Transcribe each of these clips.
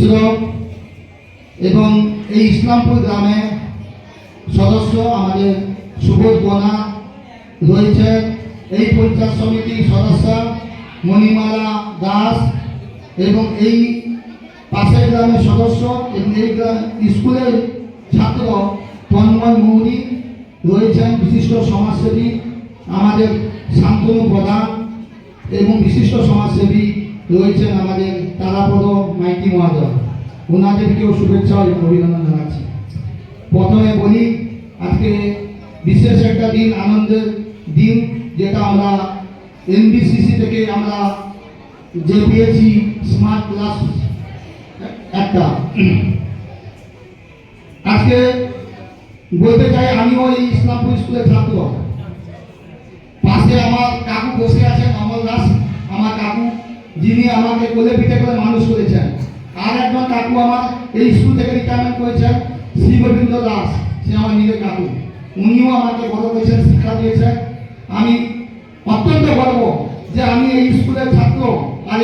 মিশ্র এবং এই ইসলামপুর গ্রামে সদস্য আমাদের সুবোধ বোনা রয়েছে। এই পঞ্চায়েত সমিতির সদস্য মণিমালা দাস এবং এই পাশের গ্রামের সদস্য এবং এই স্কুলের ছাত্র তন্ময় মৌরি রয়েছেন, বিশিষ্ট সমাজসেবী, আমাদের শান্তনু প্রধান এবং বিশিষ্ট সমাজসেবী রয়েছেন আমাদের তারাপদ মাইতি মহাদয় ওনাদেরকেও শুভেচ্ছা এবং অভিনন্দন জানাচ্ছি। প্রথমে বলি, আজকে বিশেষ একটা দিন, আনন্দের দিন, যেটা আমরা এনবিসিসি থেকে আমরা যে পেয়েছি স্মার্ট ক্লাস একটা। আজকে বলতে চাই, আমিও এই ইসলামপুর স্কুলের ছাত্র। পাশে আমার কাকু বসে আছেন যিনি আমাকে কোলে পিঠে করে মানুষ করেছেন। আর একজন কাকু আমার এই স্কুল থেকে রিটায়ারমেন্ট করেছেন শ্রী গোবিন্দ দাস। সে আমার নিজের কাকু। উনিও আমাকে বড় করেছেন শিক্ষা দিয়েছেন। আমি অত্যন্ত গর্ব যে আমি এই স্কুলের ছাত্র আর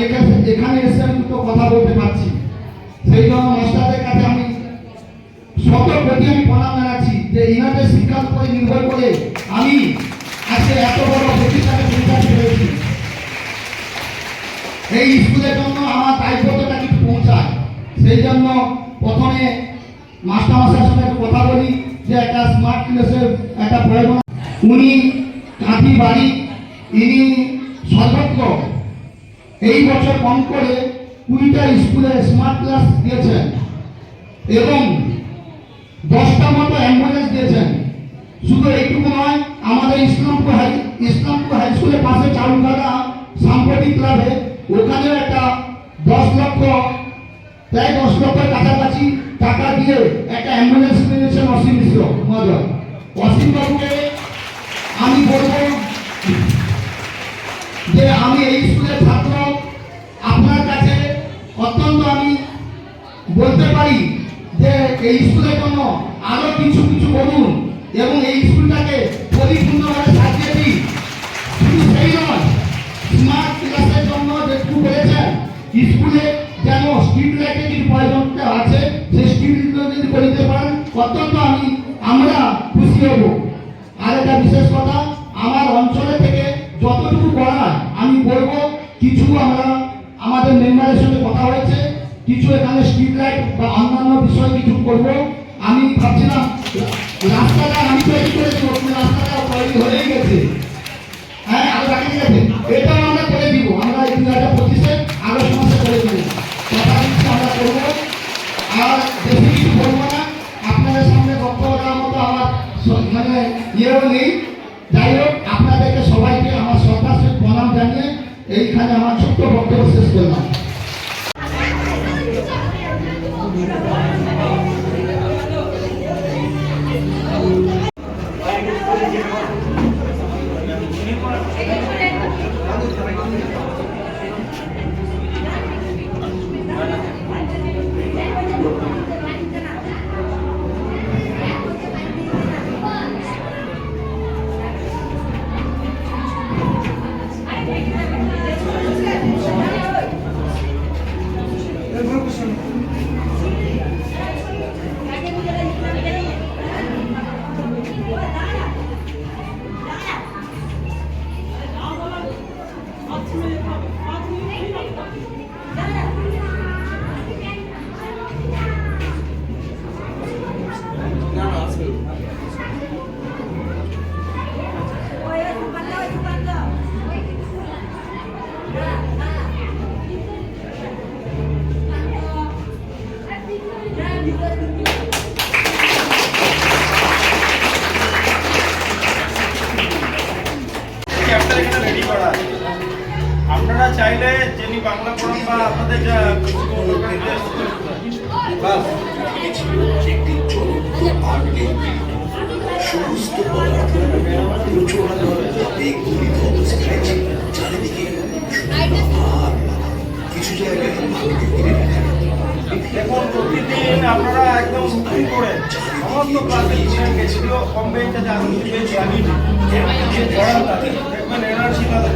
এখানে এসে আমি এই জন্য আমার দায়িত্বটা কিছু পৌঁছায়। সেই জন্য প্রথমে মাস্টার মাস্টার সঙ্গে একটু কথা বলি, যে একটা স্মার্ট ক্লাসের একটা প্রয়োজন। উনি কাঁথি বাড়ি, ইনি সর্বত্র এই বছর কম করে কুড়িটা স্কুলে স্মার্ট ক্লাস দিয়েছেন এবং দশটা মতো অ্যাম্বুলেন্স দিয়েছেন। শুধু এইটুকু নয়, আমাদের ইসলামপুর হাই ইসলামপুর হাই স্কুলের পাশে চারুকাটা সাম্প্রতিক ক্লাবে ওখানেও একটা দশ লক্ষ, প্রায় দশ লক্ষের কাছাকাছি টাকা দিয়ে একটা অ্যাম্বুলেন্স কিনেছেন অসীম মিশ্র মহোদয় অসীম বাবুকে আমি বলব যে আমি এই স্কুলের ছাত্র, আপনার কাছে অত্যন্ত আমি বলতে পারি যে এই স্কুলের জন্য আরও কিছু কিছু বলুন এবং এই স্কুলটাকে পরিপূর্ণভাবে সাজিয়ে দিই শুধু সেই নয় স্কুলে যেন স্ট্রিট লাইটের প্রয়োজনটা আছে, সেই স্ট্রিট যদি করে দিতে পারেন, অত্যন্ত আমি, আমরা খুশি হব। আর একটা বিশেষ কথা, আমার অঞ্চলে থেকে যতটুকু করার আমি বলব, কিছু আমরা আমাদের মেম্বারের সঙ্গে কথা হয়েছে, কিছু এখানে স্ট্রিট লাইট বা অন্যান্য বিষয় কিছু করব। আমি ভাবছিলাম, রাস্তাটা নেই যাই হোক, আপনাদেরকে সবাইকে আমার শ্রদ্ধা প্রণাম জানিয়ে এইখানে আমার ছোট্ট বক্তব্য শেষ করলাম। বাংলা পড়ান বা আপনাদের একটি চলন্ত আগ্নেয় সমস্ত পদার্থ প্রচুরভাবে গলিত অবস্থায় চারিদিকে শূন্য কিছু জায়গায় দেখুন প্রতিদিন আপনারা একদম রুটিন করে সমস্ত ক্লাসে টিচার গেছিল কম বেঞ্চে যারা পেয়েছি আমি দেখবেন এনার্জি তাদের